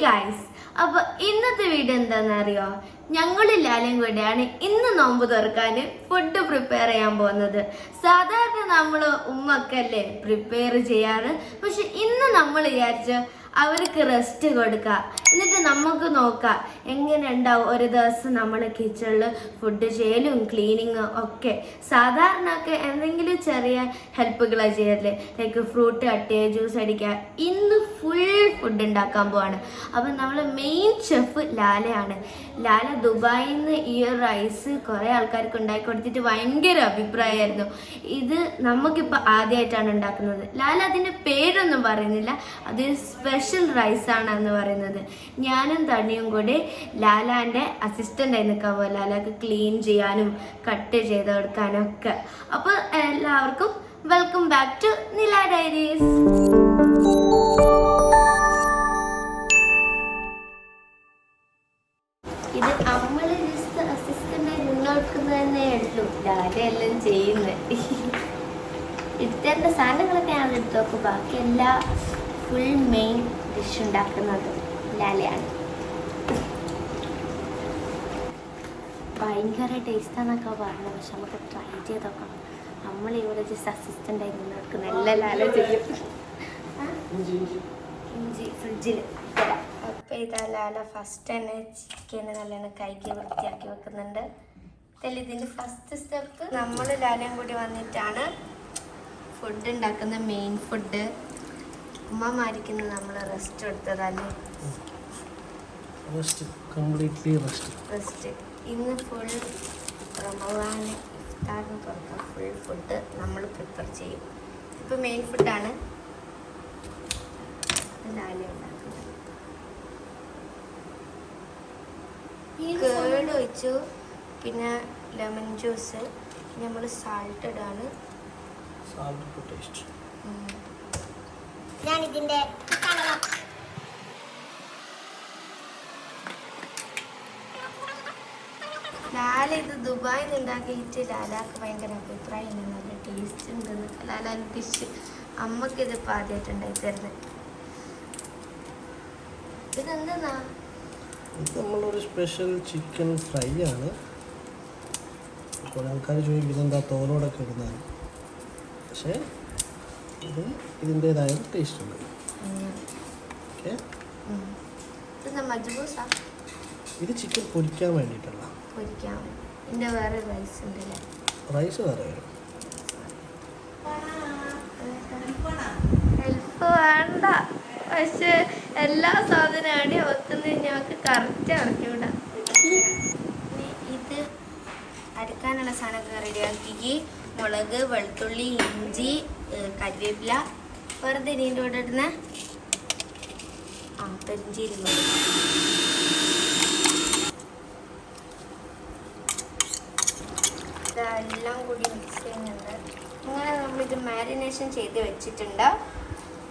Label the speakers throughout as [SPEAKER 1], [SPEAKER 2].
[SPEAKER 1] Guys അപ്പൊ ഇന്നത്തെ video എന്താണെന്ന് അറിയോ ഞങ്ങളില്ലാലും കൂടെയാണ് ഇന്ന് നോമ്പ് തുറക്കാൻ ഫുഡ് പ്രിപ്പയർ ചെയ്യാൻ പോകുന്നത്. സാധാരണ നമ്മൾ ഉമ്മക്കല്ലേ പ്രിപ്പയർ ചെയ്യാറ് പക്ഷെ ഇന്ന് നമ്മൾ വിചാരിച്ചു അവർക്ക് റെസ്റ്റ് കൊടുക്കുക എന്നിട്ട് നമുക്ക് നോക്കാം എങ്ങനെ ഉണ്ടാവും ഒരു ദിവസം നമ്മൾ കിച്ചണിൽ ഫുഡ് ചെയ്യലും ക്ലീനിങ്ങും ഒക്കെ. സാധാരണ ഒക്കെ എന്തെങ്കിലും ചെറിയ ഹെൽപ്പുകളാണ് ചെയ്യല്ലേ ലൈക്ക് ഫ്രൂട്ട് കട്ട് ജ്യൂസ് അടിക്കുക ഇന്ന് ഫുൾ ഫുഡ് ഉണ്ടാക്കാൻ പോവാണ്. അപ്പം നമ്മൾ മെയിൻ ഷെഫ് ലാലയാണ്. ലാല ദുബായിൽ നിന്ന് ഈ ഒരു റൈസ് കുറേ ആൾക്കാർക്ക് ഉണ്ടാക്കി കൊടുത്തിട്ട് ഭയങ്കര അഭിപ്രായമായിരുന്നു ഇത് നമുക്കിപ്പോൾ ആദ്യമായിട്ടാണ് ഉണ്ടാക്കുന്നത്. ലാല അതിന്റെ പേരൊന്നും പറയുന്നില്ല. അത് സ്പെഷ്യൽ റൈസ് ആണ് എന്ന് പറയുന്നത്. ഞാനും തണ്ണിയും കൂടി ലാലാന്റെ അസിസ്റ്റന്റ് ആയി നിൽക്കാൻ പോകും ലാലാക്ക് ക്ലീൻ ചെയ്യാനും കട്ട് ചെയ്ത് കൊടുക്കാനും ഒക്കെ അപ്പോൾ എല്ലാവർക്കും welcome back to Nila diaries ഇത് നമ്മൾ ജസ്റ്റ് അസിസ്റ്റന്റായി നിന്നോക്കുന്നതന്നെ ഉള്ളൂ ലാലയെല്ലാം ചെയ്യുന്നത്. എടുത്തേണ്ട സാധനങ്ങളൊക്കെ ഞാൻ എടുത്തു നോക്കും ബാക്കി എല്ലാ ഫുൾ മെയിൻ ഡിഷ് ഉണ്ടാക്കുന്നത് ലാലയാണ്. ഭയങ്കര ടേസ്റ്റാന്നൊക്കെ പറഞ്ഞു പക്ഷെ നമുക്ക് ട്രൈ ചെയ്ത് നോക്കാം. നമ്മൾ ഇവിടെ ജസ്റ്റ് അസിസ്റ്റന്റായി നിന്ന് നോക്കുന്ന എല്ലാ ലാല ചെയ്യും? ഇഞ്ചി ഫ്രിഡ്ജിൽ അപ്പോൾ ഇതാ ലാല ഫസ്റ്റ് തന്നെ ചിക്കൻ നല്ലോണം കൈക്ക് വൃത്തിയാക്കി വെക്കുന്നുണ്ട്. ഇതിൽ ഇതിന്റെ ഫസ്റ്റ് സ്റ്റെപ്പ് നമ്മൾ ലാലയും കൂടി വന്നിട്ടാണ് ഫുഡ് ഉണ്ടാക്കുന്ന മെയിൻ ഫുഡ് ഉമ്മമാരിക്കുന്ന നമ്മൾ റെസ്റ്റ് എടുത്തതല്ലേ
[SPEAKER 2] റെസ്റ്റ് കംപ്ലീറ്റ്ലി റെസ്റ്റ്
[SPEAKER 1] റെസ്റ്റ് ഇന്ന് ഫുൾ റമദാന് ഇഫ്താറിന് തുറക്കാൻ ഫുൾ ഫുഡ് നമ്മൾ പ്രിപ്പയർ ചെയ്യും. ഇപ്പോൾ മെയിൻ ഫുഡാണ് ലാലി ഉണ്ടാക്കുന്നത്. കേട് ഒഴിച്ചു. പിന്നെ ലെമൺ ജ്യൂസ് പിന്നെ നമ്മൾ സാൾട്ട് ഇടാണ്.
[SPEAKER 2] സാൾട്ട് ടേസ്റ്റ്
[SPEAKER 3] ഞാൻ ഇതിന്റെ
[SPEAKER 1] ലാല ഇത് ദുബായിൽ നിന്നുണ്ടാക്കിയിട്ട് ലാലാക്ക് ഭയങ്കര അഭിപ്രായം നല്ല ടേസ്റ്റ് ഉണ്ടെന്ന് ലാല ഡിഷ് അമ്മയ്ക്ക് ഇതിപ്പോൾ ആദ്യമായിട്ട് ഉണ്ടായി തരുന്നത് ഇതെന്തെന്നാ?
[SPEAKER 2] ഇത് നമ്മളൊരു സ്പെഷ്യൽ ചിക്കൻ ഫ്രൈ ആണ്. കുറേ ആൾക്കാർ ചോദിക്കും ഇതെന്താ തോലോടൊക്കെ ഇടുന്നതാണ് പക്ഷേ ഇത് ഇതിന്റെതായ ടേസ്റ്റ് ഉണ്ട്. ഓക്കെ ഇത് ചിക്കൻ പൊരിക്കാൻ വേണ്ടിയിട്ടുള്ള.
[SPEAKER 1] പൊരിക്കാം ഇതിന്റെ വേറെ റൈസ്
[SPEAKER 2] വേറെ വരും.
[SPEAKER 1] ഹെൽപ്പ് വേണ്ട. പക്ഷെ എല്ലാ സാധനമാണ് വെക്കുന്നത് ഞങ്ങൾക്ക് കറക്റ്റ് അറിഞ്ഞൂടാ. ഇനി ഇത് അരക്കാനുള്ള സാധനമൊക്കെ റെഡിയാക്കി മുളക് വെളുത്തുള്ളി ഇഞ്ചി കരിവേപ്പില വെറുതെ ഇതിന്റെ കൂടെ ഇടുന്ന? ആ പെരിഞ്ചീരകം. ഇതെല്ലാം കൂടി മിക്സ് ചെയ്യുന്നുണ്ട്. ഇങ്ങനെ നമ്മളിത് മാരിനേഷൻ ചെയ്ത് വെച്ചിട്ടുണ്ട്.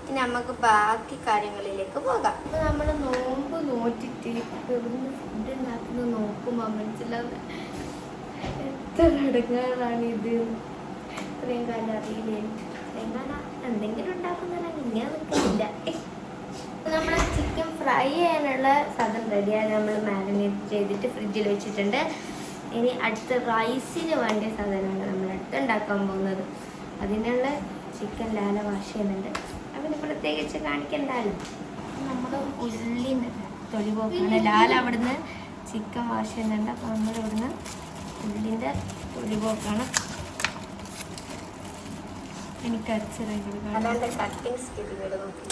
[SPEAKER 1] ഇനി നമുക്ക് ബാക്കി കാര്യങ്ങളിലേക്ക് പോകാം. അപ്പൊ നമ്മൾ നോമ്പ് നോറ്റിട്ട് ഇവിടുന്ന് ഫുഡ് ഉണ്ടാക്കുന്നത് നോക്കുമ്പോൾ മനസ്സിലാവുക എത്ര അടങ്ങാറാണ് ഇത്. ഇത്രയും കാലം അറിയില്ലേ എങ്ങനെ എന്തെങ്കിലും ഉണ്ടാക്കുന്നതാണ് ഇങ്ങനെ നിൽക്കുന്നില്ല. നമ്മൾ ചിക്കൻ ഫ്രൈ ചെയ്യാനുള്ള സാധനം റെഡിയാണ് നമ്മൾ മാരിനേറ്റ് ചെയ്തിട്ട് ഫ്രിഡ്ജിൽ വെച്ചിട്ടുണ്ട്. ഇനി അടുത്ത റൈസിന് വേണ്ട സാധനമാണ് നമ്മൾ അടുത്ത് ഉണ്ടാക്കാൻ പോകുന്നത്. അതിനുള്ള ചിക്കൻ ലാല വാഷ് ചെയ്യുന്നുണ്ട്. അവന് പ്രത്യേകിച്ച് കാണിക്കണ്ടല്ലോ നമ്മൾ ഉള്ളി തൊലി പോക്കാണ്. ലാല അവിടുന്ന് ചിക്കൻ വാഷ് ചെയ്യുന്നുണ്ട്. അപ്പോൾ നമ്മൾ ഇവിടുന്ന് ഉള്ളിന്റെ തൊലി പോക്കാണ്. എനിക്ക് അല്ലാണ്ട് കട്ടിങ് സ്കില്ലുകൾ നോക്കി.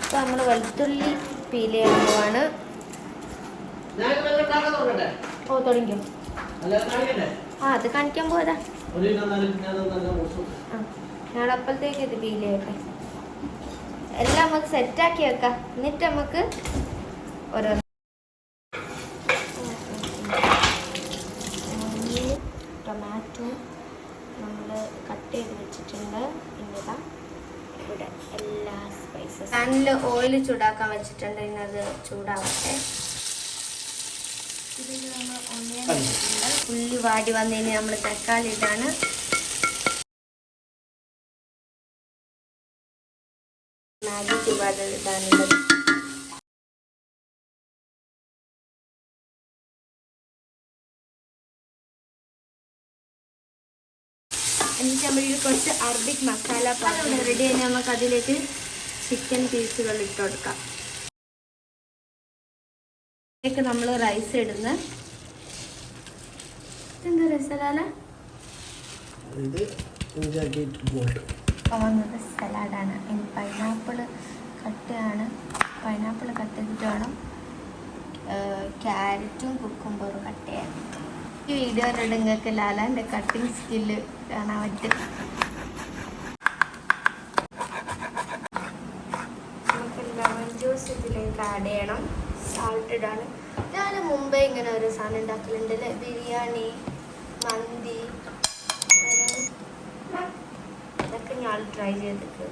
[SPEAKER 1] ഇപ്പൊ നമ്മൾ വെളുത്തുള്ളി പീൽ ചെയ്യാൻ പോവാണ് ഓ തുടങ്ങിയോ ആ അത് കാണിക്കാൻ പോയതാ. ഞാനപ്പോഴത്തേക്ക് ഇത് പീൽ ചെയ്യട്ടെ. എല്ലാം നമുക്ക് സെറ്റാക്കി വെക്കാം. എന്നിട്ട് നമുക്ക് ഓരോ ടൊമാറ്റോ നമ്മൾ കട്ട് ചെയ്ത് വെച്ചിട്ടുണ്ട്. ഇന്നിതാ ഇവിടെ എല്ലാ സ്പൈസസ് പാനിൽ ഓയിൽ ചൂടാക്കാൻ വെച്ചിട്ടുണ്ട്. ഇന്നത് അത് ചൂടാവട്ടെ ഇതിൽ നമ്മൾ ഒന്നിയൻ വെച്ചിട്ടുണ്ട് ഉള്ളി വാടി വന്നതിന് നമ്മൾ തക്കാളി ഇട്ടാണ് മാഗി ചുവാട് ഇടാനുള്ളത്. എന്നിട്ട് നമ്മൾ കുറച്ച് അറബിക് മസാല പൗഡർ റെഡി ആയി. നമുക്ക് അതിലേക്ക് ചിക്കൻ പീസുകൾ ഇട്ട് കൊടുക്കാം. ഇതിലേക്ക് നമ്മൾ റൈസ് ഇടുന്ന എന്താ രസലാല സലാഡാണ് ഇനി പൈനാപ്പിൾ കട്ടയാണ് പൈനാപ്പിൾ കട്ട് ചെയ്തിട്ട് വേണം ക്യാരറ്റും കുക്കുംബറും കട്ട് ചെയ്യാൻ. ഈ കണ്ടിട്ട് നിങ്ങൾക്ക് ലാലാന്റെ കട്ടിങ് സ്കില്ല് കാണാൻ പറ്റും നമുക്ക് ലെമൺ ജ്യൂസ് ഇതിലേക്ക് ആഡ് ചെയ്യണം. സാൾട്ട് ഇടാണ്. ഞാൻ മുമ്പേ ഇങ്ങനെ ഒരു സാധനം ഉണ്ടാക്കലുണ്ട് ബിരിയാണി മന്തി ഇതൊക്കെ ഞാൻ ട്രൈ ചെയ്തിട്ട്.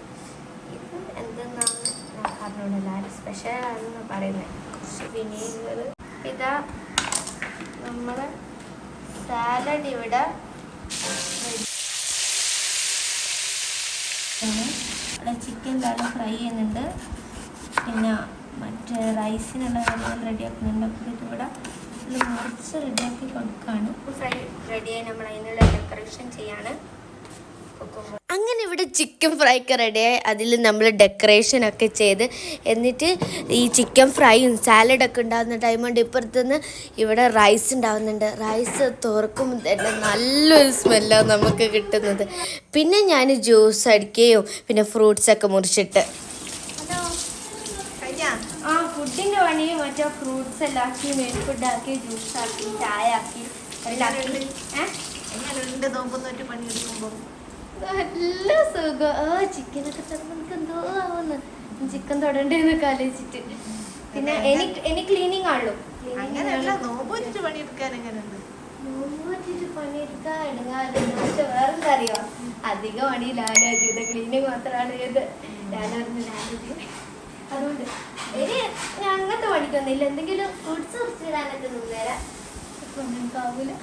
[SPEAKER 1] ഇത് എന്തെന്നാണ് ഞാൻ പറഞ്ഞോണ്ടല്ല സ്പെഷ്യൽ ആണെന്ന് പറയുന്നത്. വിനീഗർ ഇതാ നമ്മളെ സാലഡ് ഇവിടെ അവിടെ. ചിക്കൻ കാലം ഫ്രൈ ചെയ്യുന്നുണ്ട്. പിന്നെ മറ്റേ റൈസിനുള്ള കാര്യങ്ങൾ റെഡിയാക്കുന്നുണ്ട്. അപ്പോൾ ഇതിവിടെ മുറിച്ച് റെഡിയാക്കി കൊടുക്കുകയാണ്. ഫ്രൈ റെഡിയായി നമ്മൾ അതിനുള്ള ഡെക്കറേഷൻ ചെയ്യാണ്. അങ്ങനെ ഇവിടെ ചിക്കൻ ഫ്രൈക്ക് റെഡിയായി അതിൽ നമ്മൾ ഡെക്കറേഷൻ ഒക്കെ ചെയ്ത്. എന്നിട്ട് ഈ ചിക്കൻ ഫ്രൈയും സാലഡൊക്കെ ഉണ്ടാകുന്ന ടൈം കൊണ്ട് ഇപ്പുറത്തുനിന്ന് ഇവിടെ റൈസ് ഉണ്ടാകുന്നുണ്ട് റൈസ് തുറക്കുമ്പോൾ തന്നെ നല്ലൊരു സ്മെല്ലാണ് നമുക്ക് കിട്ടുന്നത്. പിന്നെ ഞാൻ ജ്യൂസ് അടിക്കുകയും പിന്നെ ഫ്രൂട്ട്സൊക്കെ മുറിച്ചിട്ട്. ആ ഫുഡിന്റെ പണി മറ്റേ ഫ്രൂട്ട്സ് എല്ലാം ആക്കി മെയിൻ ഫുഡ് ആക്കി ജ്യൂസ് ആക്കി ചായ ആക്കി എല്ലാം ഏഹ്
[SPEAKER 3] എങ്ങനെയുണ്ട് പണി പണിയെടുക്കുമ്പോൾ
[SPEAKER 1] നല്ല സുഖം. ആ ചിക്കനൊക്കെ തരുമ്പോൾ എനിക്ക് എന്തോ ആവുന്നു. ചിക്കൻ തൊടണ്ടേന്നൊക്കെ ആലോചിച്ചിട്ട്. പിന്നെ എനിക്ക് എനിക്ക് ക്ലീനിങ് ആണല്ലോ.
[SPEAKER 3] അങ്ങനെയല്ല നോമ്പ് വെച്ചിട്ട് പണിയെടുക്കാൻ എങ്ങനെയുണ്ട്?
[SPEAKER 1] പണിയെടുക്കാൻ ഇടങ്ങാറുണ്ട് പക്ഷെ വേറെന്താ അറിയോ അധികം പണി ലാലാ ചെയ്ത് ക്ലീനിങ് മാത്രമാണ് ചെയ്ത് ഞാനറിഞ്ഞു ലാല ചെയ്ത്. അതുകൊണ്ട് ഇനി ഞാൻ അങ്ങനത്തെ പണിക്കൊന്നുമില്ല എന്തെങ്കിലും കുറച്ച് കുറച്ചിടാനൊക്കെ നിന്നേരാ. ഇപ്പൊ ഒന്നും അങ്ങനെ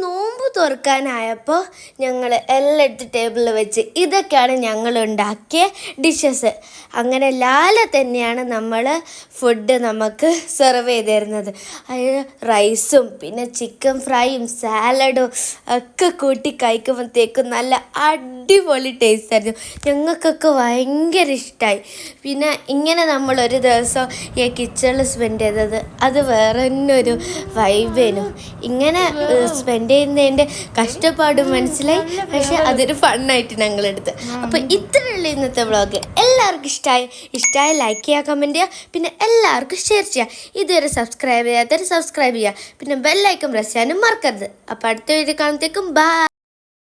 [SPEAKER 1] നോമ്പ് തുറക്കാനായപ്പോൾ ഞങ്ങൾ എല്ലാം എടുത്ത് ടേബിളിൽ വെച്ച് ഇതൊക്കെയാണ് ഞങ്ങൾ ഉണ്ടാക്കിയ ഡിഷസ് അങ്ങനെ ലാല തന്നെയാണ് നമ്മൾ ഫുഡ് നമുക്ക് സെർവ് ചെയ്ത് തരുന്നത് റൈസും പിന്നെ ചിക്കൻ ഫ്രൈയും സാലഡും ഒക്കെ കൂട്ടി കഴിക്കുമ്പോഴത്തേക്കും നല്ല അടിപൊളി ടേസ്റ്റ് ആയിരുന്നു. ഞങ്ങൾക്കൊക്കെ ഭയങ്കര ഇഷ്ടമായി പിന്നെ ഇങ്ങനെ നമ്മൾ ഒരു ദിവസം ഈ കിച്ചണിൽ സ്പെൻഡ് ചെയ്തത് അത് വേറെ തന്നെ ഒരു വൈബേനു ഇങ്ങനെ സ്പെൻഡ് ചെയ്യുന്നതിന്റെ കഷ്ടപ്പാട് മനസ്സിലായി. പക്ഷെ അതൊരു ഫണ്ണായിട്ട് ഞങ്ങൾ എടുത്ത് അപ്പോൾ ഇത്രയുള്ള ഇന്നത്തെ വ്ളോഗ് എല്ലാവർക്കും ഇഷ്ടമായി ഇഷ്ടമായി ലൈക്ക് ചെയ്യുക കമന്റ് ചെയ്യുക. പിന്നെ എല്ലാവർക്കും ഷെയർ ചെയ്യുക. ഇതുവരെ സബ്സ്ക്രൈബ് ചെയ്യാത്തവർ സബ്സ്ക്രൈബ് ചെയ്യുക. പിന്നെ ബെല്ലൈക്കൺ പ്രസ് ചെയ്യാനും മറക്കരുത്. അപ്പോൾ അടുത്ത വീഡിയോ കാണുമ്പോഴത്തേക്കും ബൈ